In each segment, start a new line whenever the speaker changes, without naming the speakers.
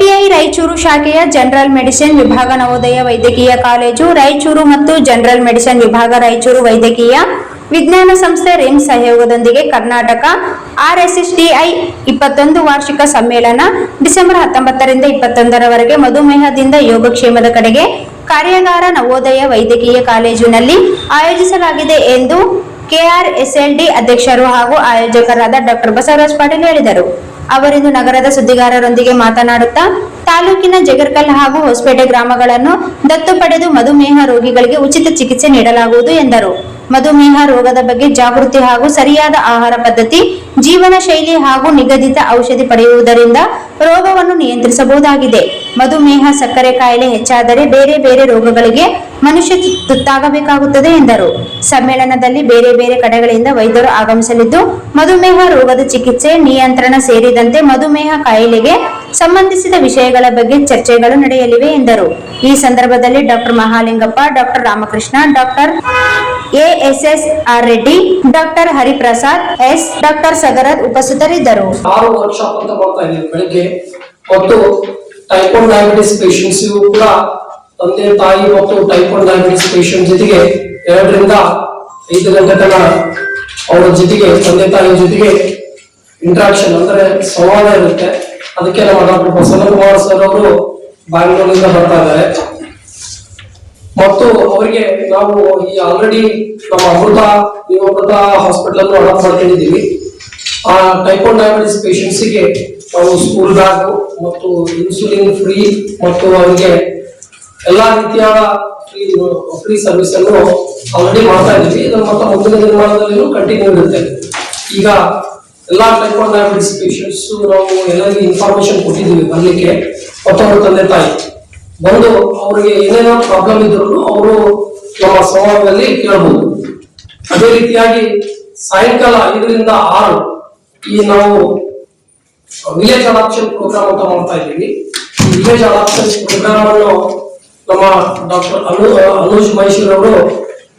ರಾಯಚೂರು ಶಾಖೆಯ general medicine ವಿಭಾಗ ನವೋದಯ ವೈದ್ಯಕೀಯ ಕಾಲೇಜು ರಾಯಚೂರು ಮತ್ತು ಜನರಲ್ ಮೆಡಿಸಿನ್ ವಿಭಾಗ ರಾಯಚೂರು ವೈದ್ಯಕೀಯ ವಿಜ್ಞಾನ ಸಂಸ್ಥೆ ರಿಮ್ಸ್ ಸಹಯೋಗದೊಂದಿಗೆ ಕರ್ನಾಟಕ ಆರ್ಎಸ್ಎಸ್ಟಿಐ ಇಪ್ಪತ್ತೊಂದು ವಾರ್ಷಿಕ ಸಮ್ಮೇಳನ ಡಿಸೆಂಬರ್ ಹತ್ತೊಂಬತ್ತರಿಂದ ಇಪ್ಪತ್ತೊಂದರವರೆಗೆ ಮಧುಮೇಹದಿಂದ ಯೋಗಕ್ಷೇಮದ ಕಡೆಗೆ ಕಾರ್ಯಾಗಾರ ನವೋದಯ ವೈದ್ಯಕೀಯ ಕಾಲೇಜಿನಲ್ಲಿ ಆಯೋಜಿಸಲಾಗಿದೆ ಎಂದು ಕೆಆರ್ಎಸ್ಎಲ್ಡಿ ಅಧ್ಯಕ್ಷರು ಹಾಗೂ ಆಯೋಜಕರಾದ ಡಾಕ್ಟರ್ ಬಸವರಾಜ್ ಪಾಟೀಲ್ ಹೇಳಿದರು. ಅವರಿಂದು ನಗರದ ಸುದ್ದಿಗಾರರೊಂದಿಗೆ ಮಾತನಾಡುತ್ತಾ, ತಾಲೂಕಿನ ಜಗರ್ಕಲ್ ಹಾಗೂ ಹೊಸಪೇಟೆ ಗ್ರಾಮಗಳನ್ನು ದತ್ತು ಪಡೆದು ಮಧುಮೇಹ ರೋಗಿಗಳಿಗೆ ಉಚಿತ ಚಿಕಿತ್ಸೆ ನೀಡಲಾಗುವುದು ಎಂದರು. ಮಧುಮೇಹ ರೋಗದ ಬಗ್ಗೆ ಜಾಗೃತಿ ಹಾಗೂ ಸರಿಯಾದ ಆಹಾರ ಪದ್ಧತಿ ಜೀವನ ಶೈಲಿ ಹಾಗೂ ನಿಗದಿತ ಔಷಧಿ ಪಡೆಯುವುದರಿಂದ ರೋಗವನ್ನು ನಿಯಂತ್ರಿಸಬಹುದಾಗಿದೆ. ಮಧುಮೇಹ, ಸಕ್ಕರೆ ಕಾಯಿಲೆ ಹೆಚ್ಚಾದರೆ ಬೇರೆ ಬೇರೆ ರೋಗಗಳಿಗೆ ಮನುಷ್ಯ ತುತ್ತಾಗಬೇಕಾಗುತ್ತದೆ ಎಂದರು. ಸಮ್ಮೇಳನದಲ್ಲಿ ಬೇರೆ ಬೇರೆ ಕಡೆಗಳಿಂದ ವೈದ್ಯರು ಆಗಮಿಸಲಿದ್ದು, ಮಧುಮೇಹ ರೋಗದ ಚಿಕಿತ್ಸೆ, ನಿಯಂತ್ರಣ ಸೇರಿದಂತೆ ಮಧುಮೇಹ ಕಾಯಿಲೆಗೆ ಸಂಬಂಧಿಸಿದ ವಿಷಯಗಳ ಬಗ್ಗೆ ಚರ್ಚೆಗಳು ನಡೆಯಲಿವೆ ಎಂದರು. ಈ ಸಂದರ್ಭದಲ್ಲಿ doctor Mahalingappa, doctor Ramakrishna, doctor ASS R Reddy, doctor Hariprasad S, doctor ಸಗರತ್ ಉಪಸ್ಥಿತರಿದ್ದರು.
ಟೈಪ್ ಒನ್ ಡಯಾಬಿಟಿಸ್ ಪೇಷಂಟ್ಸ್ ಕೂಡ ತಂದೆ ತಾಯಿ ಮತ್ತು ಟೈಪ್ ಒನ್ ಡಯಾಬಿಟಿಸ್ ಪೇಷಂಟ್ ಜೊತೆಗೆ ಎರಡರಿಂದ ಐದು ಗಂಟೆ ತನಕ ಅವರ ಜೊತೆಗೆ, ತಂದೆ ತಾಯಿ ಜೊತೆಗೆ ಇಂಟ್ರಾಕ್ಷನ್ ಅಂದ್ರೆ ಸಂವಾದ ಇರುತ್ತೆ. ಅದಕ್ಕೆ ನಮ್ಮ ಡಾಕ್ಟರ್ ಪ್ರಸನ್ನ ಕುಮಾರ್ ಸರ್ ಅವರು ಬ್ಯಾಂಗ್ಳೂರಿನಿಂದ ಬರ್ತಾ ಇದ್ದಾರೆ. ಮತ್ತು ಅವರಿಗೆ ನಾವು ಈ ಆಲ್ರೆಡಿ ನಮ್ಮ ಅಮೃತ ಈ ಅಮೃತ ಹಾಸ್ಪಿಟಲ್ ಅನ್ನು ಅಡಾಪ್ಟ್ ಮಾಡ್ಕೊಂಡಿದ್ದೀವಿ. ಆ ಟೈಪ್ ಒನ್ ಡಯಾಬಿಟಿಸ್ ಪೇಷಂಟ್ಸಿಗೆ ಸ್ಕೂಲ್ ಬ್ಯಾಗ್ ಮತ್ತು ಇನ್ಸುಲಿನ್ ಫ್ರೀ ಮತ್ತು ಅವರಿಗೆ ಎಲ್ಲಾ ರೀತಿಯ ಫ್ರೀ ಫ್ರೀ ಸರ್ವಿಸ್ ಅನ್ನು ಆಲ್ರೆಡಿ ಮಾಡ್ತಾ ಇದ್ದೀವಿ. ಇದನ್ನು ಮತ್ತೆ ಮುಂದಿನ ನಿರ್ಮಾಣದಲ್ಲಿ ಕಂಟಿನ್ಯೂ ಇರುತ್ತೆ. ಈಗ ಎಲ್ಲಾ ಟೈಪ್ ಆಫ್ ಡಯಾಬಿಟಿಸ್ ಪೇಷಂಟ್ಸ್ ನಾವು ಎಲ್ಲರಿಗೆ ಇನ್ಫಾರ್ಮೇಶನ್ ಕೊಟ್ಟಿದ್ದೀವಿ ಬರ್ಲಿಕ್ಕೆ. ಮತ್ತೊಂದು ತಂದೆ ತಾಯಿ. ಬಂದು ಅವರಿಗೆ ಏನೇನೋ ಪ್ರಾಬ್ಲಮ್ ಇದ್ರು ಅವರು ನಮ್ಮ ಸಂವಾದದಲ್ಲಿ ಕೇಳಬಹುದು ಅದೇ ರೀತಿಯಾಗಿ ಸಾಯಂಕಾಲ ಐದರಿಂದ ಆರು ಈ ನಾವು ವಿಲೇಜ್ ಅಡಾಪ್ಷನ್ ಪ್ರೋಗ್ರಾಮ್ ಅಂತ ಮಾಡ್ತಾ ಇದ್ದೀವಿ ವಿಲೇಜ್ ಅಡಾಪ್ಷನ್ ಪ್ರೋಗ್ರಾಮ್ ಅನ್ನು ನಮ್ಮ ಡಾಕ್ಟರ್ ಅನು ಅನುಜ್ ಮೈಸೂರ್ ಅವರು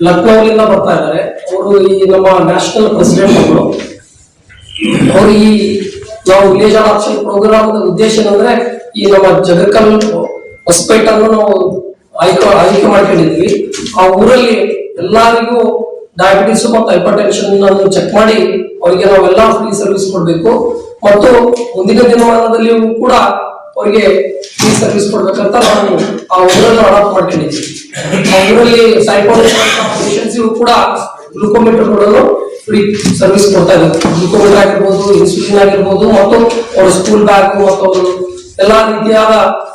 ಲಕ್ನೋದಿಂದ ಬರ್ತಾ ಇದ್ದಾರೆ ಅವರು ಈ ನಮ್ಮ ನ್ಯಾಷನಲ್ ಪ್ರೆಸಿಡೆಂಟ್ ಅವರು ಅವರು ಈ ನಾವು ವಿಲೇಜ್ ಅಡಾಪ್ಷನ್ ಪ್ರೋಗ್ರಾಮ್ ಉದ್ದೇಶ ಏನಂದ್ರೆ ಈ ನಮ್ಮ ಜಗಕಲ್ ಹೊಸಪೇಟನ್ನು ನಾವು ಆಯ್ಕೆ ಆಯ್ಕೆ ಮಾಡ್ಕೊಂಡಿದ್ವಿ ಆ ಊರಲ್ಲಿ ಎಲ್ಲರಿಗೂ ಡಯಾಬಿಟಿಸ್ ಮತ್ತು ಹೈಪರ್ ಟೆನ್ಷನ್ ಚೆಕ್ ಮಾಡಿ ಅವರಿಗೆ ನಾವೆಲ್ಲ ಫ್ರೀ ಸರ್ವಿಸ್ ಕೊಡಬೇಕು. ಮತ್ತು ಮುಂದಿನ ದಿನಮಾನದಲ್ಲಿಯೂ ಕೂಡ ಅವರಿಗೆ ಫ್ರೀ ಸರ್ವಿಸ್ ಕೊಡ್ಬೇಕಂತ ನಾನು ಆ ಊರನ್ನು ಅಡಾಪ್ಟ್ ಮಾಡ್ಕೊಂಡಿದ್ದೀನಿ. ಆ ಊರಲ್ಲಿ ಕೂಡ ಗ್ಲೂಕೋಮೀಟರ್ ಕೊಡಲು ಫ್ರೀ ಸರ್ವಿಸ್ ಕೊಡ್ತಾ ಇದ್ದಾರೆ. ಗ್ಲೂಕೋಮೀಟರ್ ಆಗಿರ್ಬೋದು ಇನ್ಸುಲಿನ್ ಆಗಿರ್ಬೋದು, ಮತ್ತು ಅವರ ಸ್ಕೂಲ್ ಬ್ಯಾಗ್ ಮತ್ತು ಅವರು ಎಲ್ಲ ರೀತಿಯಾದ